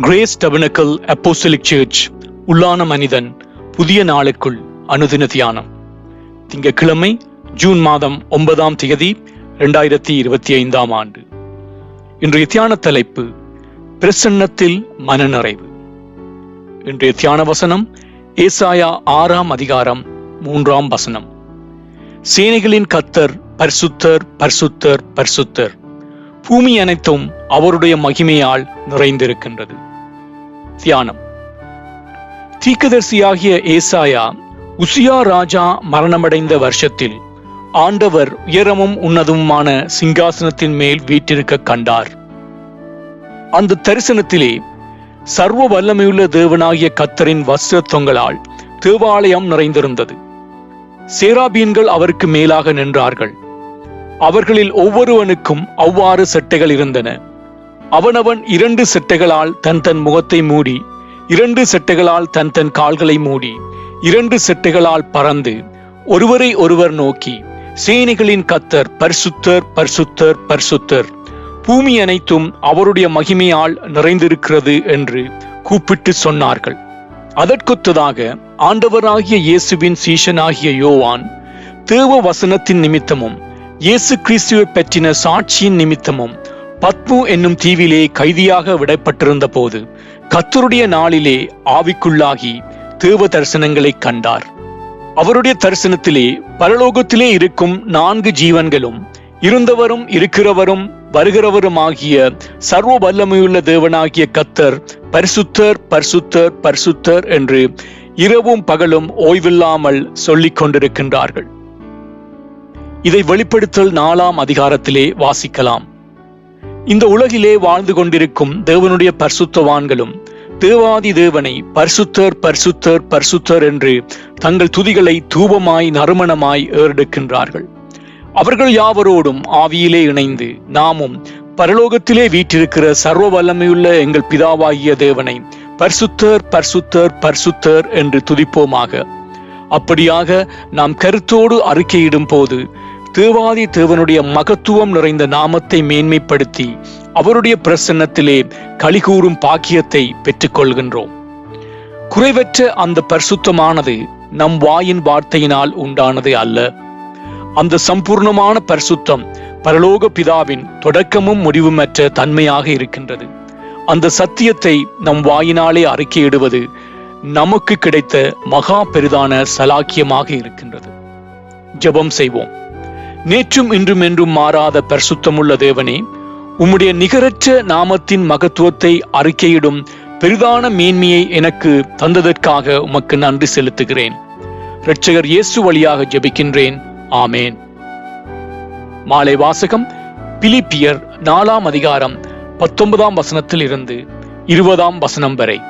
Grace tabernacle அப்போசிலிக் search உள்ளான மனிதன் புதிய நாளுக்குள் அனுதின தியானம். திங்கட்கிழமை ஜூன் மாதம் ஒன்பதாம் தேதி இரண்டாயிரத்தி இருபத்தி ஐந்தாம் ஆண்டு. இன்றைய தியான தலைப்பு பிரசன்னத்தில் மனநிறைவு இன்றைய தியான வசனம் ஏசாயா ஆறாம் அதிகாரம் மூன்றாம் வசனம். சேனைகளின் கத்தர் பரிசுத்தர் பரிசுத்தர் பரிசுத்தர். பூமி அனைத்தும் அவருடைய மகிமையால் நிறைந்திருக்கின்றது. தியானம். தீக்கதர்சியாகிய ஏசாயா உசியா ராஜா மரணமடைந்த வருஷத்தில் ஆண்டவர் உயரமும் உன்னதமுமான சிங்காசனத்தின் மேல் வீற்றிருக்க கண்டார். அந்த தரிசனத்திலே சர்வ வல்லமையுள்ள தேவனாகிய கத்தரின் வஸ்திர தொங்கலால் தேவாலயம் நிறைந்திருந்தது. சேராபீன்கள் அவருக்கு மேலாக நின்றார்கள். அவர்களில் ஒவ்வொருவனுக்கும் அவ்வாறு சட்டைகள் இருந்தன. அவனவன் இரண்டு செட்டைகளால் தன் தன் முகத்தை மூடி இரண்டு செட்டைகளால் தன் தன் கால்களை மூடி இரண்டு செட்டைகளால் பறந்து ஒருவரை ஒருவர் நோக்கி சேனைகளின் கத்தர் பரிசுத்தர் பரிசுத்தர் பரிசுத்தர் பூமி அனைத்தும் அவருடைய மகிமையால் நிறைந்திருக்கிறது என்று கூப்பிட்டு சொன்னார்கள். அதற்கொத்ததாக ஆண்டவராகிய இயேசுவின் சீஷனாகிய யோவான் தேவ வசனத்தின் நிமித்தமும் இயேசு கிறிஸ்துவை பற்றின சாட்சியின் நிமித்தமும் பத்மு என்னும் தீவிலே கைதியாக விடப்பட்டிருந்த போது கத்தருடைய நாளிலே ஆவிக்குள்ளாகி தேவ தரிசனங்களை கண்டார். அவருடைய தரிசனத்திலே பரலோகத்திலே இருக்கும் நான்கு ஜீவன்களும் இருந்தவரும் இருக்கிறவரும் வருகிறவருமாகிய சர்வ வல்லமையுள்ள தேவனாகிய கத்தர் பரிசுத்தர் பரிசுத்தர் பரிசுத்தர் என்று இரவும் பகலும் ஓய்வில்லாமல் சொல்லிக் கொண்டிருக்கின்றார்கள். இதை வெளிப்படுத்தல் நாலாம் அதிகாரத்திலே வாசிக்கலாம். இந்த உலகிலே வாழ்ந்து கொண்டிருக்கும் தேவனுடைய பரிசுத்தவான்களும் தேவாதி தேவனை பரிசுத்தர் பரிசுத்தர் பரிசுத்தர் என்று தங்கள் துதிகளை தூபமாய் நறுமணமாய் ஏறெடுக்கின்றார்கள். அவர்கள் யாவரோடும் ஆவியிலே இணைந்து நாமும் பரலோகத்திலே வீற்றிருக்கிற சர்வ வல்லமையுள்ள எங்கள் பிதாவாகிய தேவனை பரிசுத்தர் பரிசுத்தர் பரிசுத்தர் என்று துதிப்போமாக. அப்படியாக நாம் கருத்தோடு அறிக்கையிடும் போது தேவாதி தேவனுடைய மகத்துவம் நிறைந்த நாமத்தை மேன்மைப்படுத்தி அவருடைய பிரசன்னத்திலே கலிகூறும் பாக்கியத்தை பெற்றுக்கொள்கின்றோம். குறைவற்ற அந்த பரிசுத்தமானது நம் வாயின் வார்த்தையினால் உண்டானது அல்ல. அந்த சம்பூர்ணமான பரிசுத்தம் பரலோக பிதாவின் தொடக்கமும் முடிவுமற்ற தன்மையாக இருக்கின்றது. அந்த சத்தியத்தை நம் வாயினாலே அறிக்கையிடுவது நமக்கு கிடைத்த மகா பெரிதான சலாக்கியமாக இருக்கின்றது. ஜெபம் செய்வோம். நேற்றும் இன்றும் என்றும் மாறாத பரிசுத்தமுள்ள தேவனே உம்முடைய நிகரற்ற நாமத்தின் மகத்துவத்தை அறிக்கையிடும் பெரிதான மேன்மையை எனக்கு தந்ததற்காக உமக்கு நன்றி செலுத்துகிறேன். இரட்சகர் இயேசு வழியாக ஜெபிக்கின்றேன். ஆமேன். மாலை வாசகம் பிலிப்பியர் நாலாம் அதிகாரம் பத்தொன்பதாம் வசனத்தில் இருந்து இருபதாம் வசனம் வரை.